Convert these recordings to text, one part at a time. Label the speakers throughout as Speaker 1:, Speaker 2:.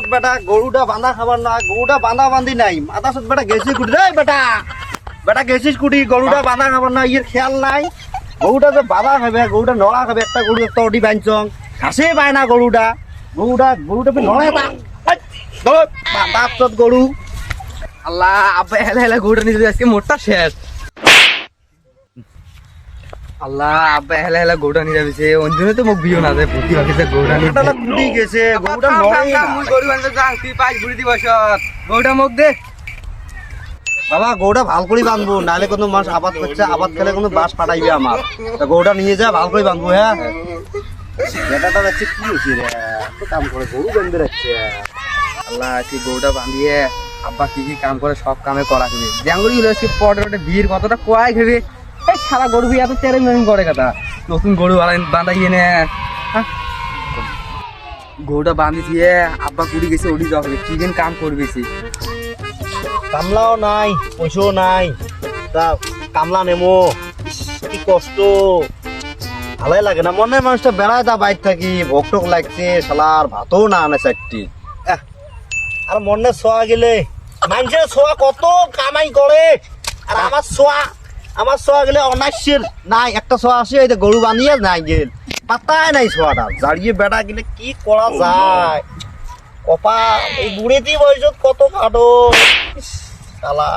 Speaker 1: সাথে বেটা গরুটা বাঁধা খাবার না গরুটা বাঁধা বাঁধি নাই। মাথা সাথে বেটা গেছিস কুটি রে বেটা। বেটা গেছিস কুটি গরুটা বাঁধা খাবার না ইয়ের খেয়াল নাই। গরুটা যে বাঁধা খাবে গরুটা নড়া খাবে, একটা গরু একটা ওটি বাঁধছং ঘাসে পায় না গরুটা গরুটা গরুটা নড়ে তা বাঁধা গরু
Speaker 2: আল্লাহ, আব্বা, হেলা হেলা গরুটা নিতে আজকে মোটটা শেষ। আল্লাহ আব্বা হেলা হেলা গরুটা নিয়ে যাবে ওই জন্য তো মোক বিয়ে না যায় ভর্তি বাকিছে গরুটা নিয়ে
Speaker 1: গরুটা কুটি গেছে গরুটা নড়ে না।
Speaker 2: মুই গরু আনতে যাং তুই পাঁচ ঘুরি দি বসত গরুটা মোক দে।
Speaker 1: বাবা ভালো করে বাঁধবো নাহলে কোনো মাস আবাদ করছে আবাদ খেলে কোনো বাস পাঠাইবে আমার তা নিয়ে যা ভালো করে বাঁধবো হ্যাঁ। বেটাটা যাচ্ছে কি হয়েছে রে। তো কাম করে গরু বেঁধে রাখছে।
Speaker 2: আল্লাহ তুই গরুটা বাঁধিয়ে আব্বা কি কি কাম করে সব কামে করা খাবে জাঙ্গুরি হলো পটের ওটা বীর কতটা কোয়াই খাবে। সারা গরু এত তেরে মেরিং করে কথা। নতুন গরু বাঁধা গিয়ে নে? গরুটা বাঁধি দিয়ে আব্বা কুড়ি গেছে ওটি যাওয়া হবে। কি দিন কাম করবে সে।
Speaker 1: কামলাও নাই, পয়সাও নাই। তা, কামলা নেমো। কি কষ্ট। ভালোই লাগে না। মনে মানুষটা বেড়ায় তা বাইর থাকি, ভোগ টোক লাগছে, শালার ভাতও না আনে চারটি। আর মনে ছোয়া গেলে। মানুষের ছোয়া কত কামাই করে। আর আমার ছোয়া আমার ছোয়া গেলে অনাশ্যের নাই একটা ছোয়া আসে এই গরু বানিয়ে নাই গেল পাতাই নাই ছোয়াটা জারিয়ে বেড়া গেলে কি করা যায়? কপা এই বুড়িতি বয়সত কত কাটো শালা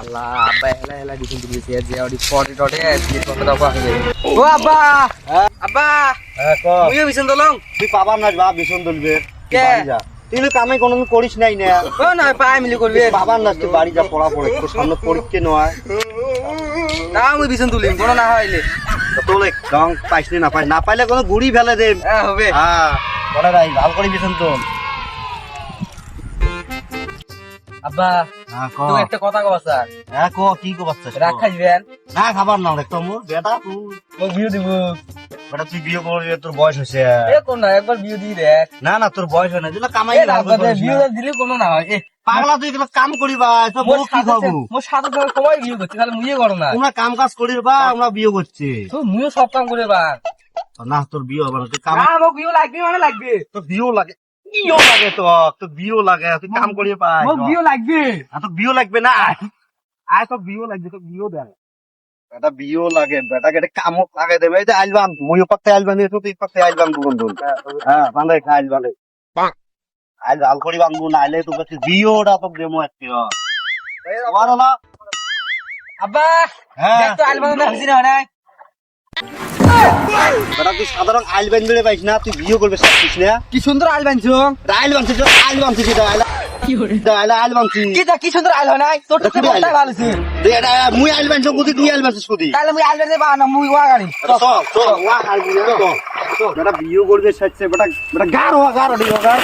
Speaker 2: আল্লাহ। আব্বা হেলা হেলা দিছেন যে দিয়ে কতটা পাওয়া হবে ও আব্বা! আব্বা!
Speaker 1: হ্যাঁ ক?
Speaker 2: বিছন দলং?
Speaker 1: তুই পাবার না বা ভীষণ দলবে
Speaker 2: কে?
Speaker 1: তুই তো কামে কোনোদিন করিস নাই না।
Speaker 2: ও না পাই মিলি করবে।
Speaker 1: পাবার না তুই বাড়ি যা পড়া পড়ে সামনে পরীক্ষা নয়
Speaker 2: না বিছন তুলিম কোনো না হইলে।
Speaker 1: তোলে রং পাইস না পাই না পাইলে কোনো গুড়ি ফেলে দে।
Speaker 2: হ্যাঁ হবে।
Speaker 1: হ্যাঁ বলে রাই ভালো করে ভীষণ তো।
Speaker 2: আব্বা
Speaker 1: হ্যাঁ ক।
Speaker 2: তুই একটা কথা কবা স্যার।
Speaker 1: হ্যাঁ ক কি কো। বাচ্চা
Speaker 2: রাখ খাইবেন
Speaker 1: না খাবার না মোর বেটা তুই
Speaker 2: মোক বিয়ে দিব।
Speaker 1: বেটা তুই বিয়ে করবি তোর বয়স হয়েছে
Speaker 2: এ কোন না একবার বিয়ে দিয়ে দেখ।
Speaker 1: না না তোর বয়স হয় না যেটা কামাই না,
Speaker 2: দে। বিয়ে দিলে কোনো না হয়।
Speaker 1: পাগলা তুই কাম করিবা
Speaker 2: মোর
Speaker 1: বউ কি খাব?
Speaker 2: মোর সাথে সবাই বিয়ে করছে তাহলে মুইয়ে করো না।
Speaker 1: তোমরা কাম কাজ করিবা আমরা বিয়ে করছি।
Speaker 2: তো মুইও সব কাম করে বা।
Speaker 1: না তোর বিয়ে হবে না তুই কাম
Speaker 2: বিয়ে লাগবে মানে লাগবে।
Speaker 1: তোর বিয়েও লাগে। বিয়েও লাগে তো তোর বিয়েও লাগে তুই কাম করিয়ে পাই
Speaker 2: বিয়ে লাগবে।
Speaker 1: তোর বিয়েও লাগবে না। আয়। তোর বিয়েও লাগবে তোর বিয়েও দেয়। বেটা বিয়েও লাগে বেটা কেটে কামও লাগে দেবে। এই যে আইলবান মই পাতে আইলবান তুই পাতে আইলবান দুগুন দুন হ্যাঁ বান্ধে আইলবানে আইল আল করি বান্ধু না আইলে তোর কাছে বিয়েওটা তোর দেমো একটি আমার না?
Speaker 2: আব্বা
Speaker 1: হ্যাঁ
Speaker 2: তো আলবানা না হইছি না নাই
Speaker 1: বেটা তুই সাধারণ আইল বান্ধবে পাইস না তুই বিয়ে করবে না?
Speaker 2: কি সুন্দর আল বানছো
Speaker 1: আইল বানছিস আইল বানছিস এটা আইল আইল আইল বানছিস
Speaker 2: কি তা কি সুন্দর আল হয় নাই? তোর তো
Speaker 1: আইল।
Speaker 2: বলতে ভালো ছিল
Speaker 1: তুই এটা মুই আইল বানছ কুদি তুই আইল কুদি।
Speaker 2: তাহলে মুই আল বানতে বা না মুই ওয়া গাড়ি।
Speaker 1: ওয়া আর তো বেটা করবে বেটা বেটা গার গার গার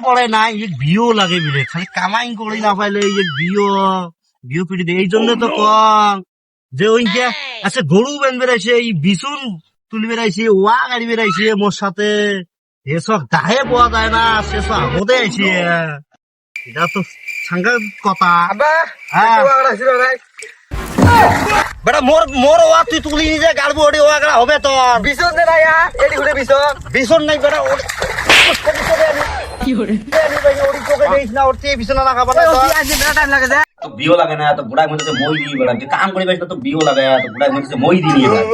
Speaker 1: পড়ে না, এই পাইলে পিটি দে। এই জন্য তো কম। যে ওই যে আচ্ছা গরু বেন বেড়াইছে, এই বিছুন তুলি বেড়াইছে, ওয়া গাড়ি বেড়াইছে মোর সাথে। এসব দাহে পাওয়া যায় না, সেসব আমদে আইছে এটা তো সাংঘাত কথা হ্যাঁ। বেটা মোর মোর ওয়া তুই তুলি নিজে গাড়বো ওটি ওয়া গাড়া হবে তোর।
Speaker 2: বিছন দে না ইয়া এডি ঘুরে বিছন
Speaker 1: বিছন নাই বেটা ওর? ওটি তোকে দিস না ওটি বিছনা না
Speaker 2: কি আজ বেটা টাইম লাগে দে
Speaker 3: তো বিও লাগে না তো বুড়াই মধ্যে মই দিয়ে বেড়া যে কাম করি তো বিও লাগে তো বুড়াই মধ্যে মই নিয়ে বেড়া